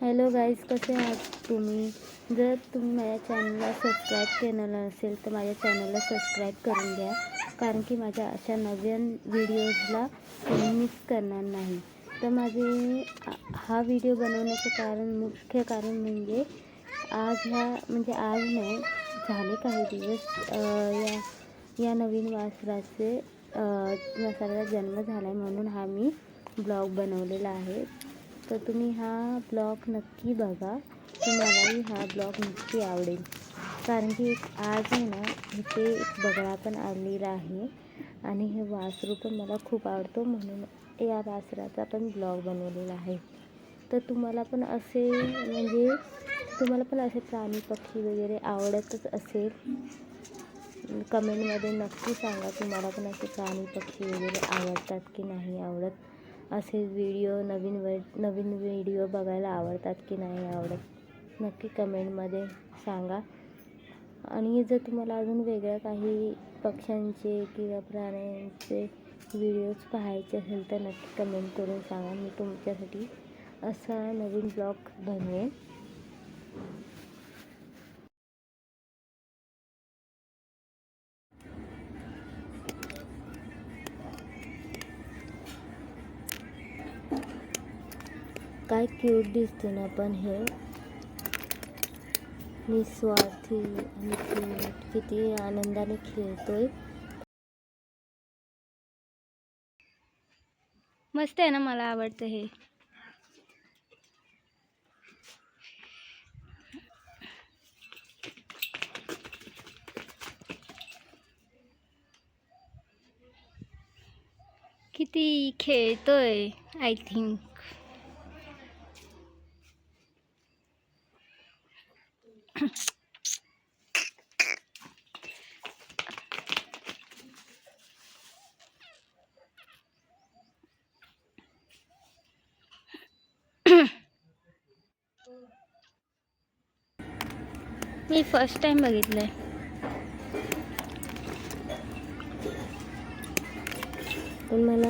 Hello guys कसे आहात तुम्ही? जर तुम्ही माझ्या चॅनलला सबस्क्राईब केलं असेल तर माझ्या चॅनलला सबस्क्राईब करून घ्या. कारण की माझ्या अशा नवीन व्हिडिओजला तुम्ही मिस करणार नाही. तर माझे हा व्हिडिओ बनवण्याचं कारण मुख्य कारण म्हणजे आज ह्या म्हणजे आज नाही झाले काही दिवस या या नवीन वासराचे वासराचा जन्म झाला आहे म्हणून हा मी ब्लॉग बनवलेला आहे. तर तुम्ही हा ब्लॉग नक्की बघा. तुम्हालाही हा ब्लॉग नक्की आवडेल. कारण की आज आहे ना इथे एक बगळा पण आलेला आहे. आणि हे वासरू पण मला खूप आवडतो म्हणून या वासराचा पण ब्लॉग बनवलेला आहे. तर तुम्हाला पण असे म्हणजे तुम्हाला पण असे प्राणी पक्षी वगैरे आवडतच असेल. कमेंटमध्ये नक्की सांगा तुम्हाला पण असे प्राणी पक्षी वगैरे आवडतात की नाही आवडत. असे व्हिडिओ नवीन व नवीन व्हिडिओ बघायला आवडतात की नाही आवडत नक्की कमेंटमध्ये सांगा. आणि जर तुम्हाला अजून वेगळ्या काही पक्ष्यांचे किंवा प्राण्यांचे व्हिडिओज पाहायचे असेल तर नक्की कमेंट करून सांगा. मी तुमच्यासाठी असा नवीन ब्लॉग बनवेन. काय क्यूट दिसते ना पण हे. निस्वार्थी आणि क्यूट किती आनंदाने खेळतोय. मस्त आहे ना मला आवडतं हे. किती खेळतोय I think me first time बघितलंय. पण मला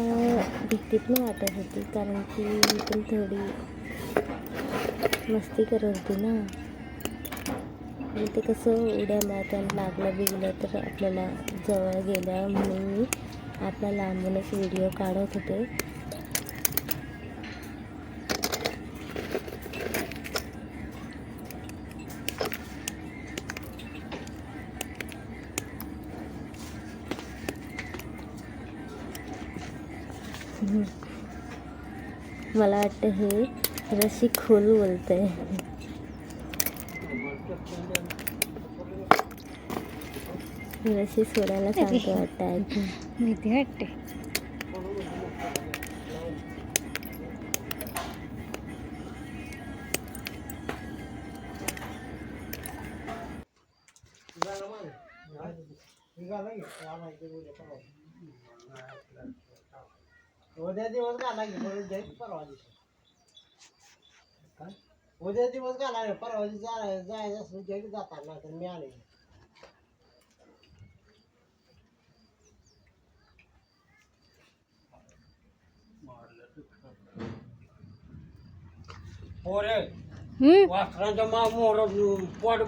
भीती पण वाटत होती कारण की मी पण थोडी मस्ती करत होती ना. आणि ते कसं उड्या मारताना लागलं बिगलं तर आपल्याला जवळ गेलं म्हणून मी आपला लांबूनच व्हिडिओ काढत होते. मला वाटतं हे रशी खोल बोलतंय. रशी सोडायला सांगतो वाटतं ऐकून भीती वाटते उद्या दिवस घाला की परवा दिवशी? उद्या दिवस घाला रे परवा दिवशी जा- जायचं असलं जाईल जाता नाही तर मी आले. पोरे हम्म. वासरांच्या मा मोर पोट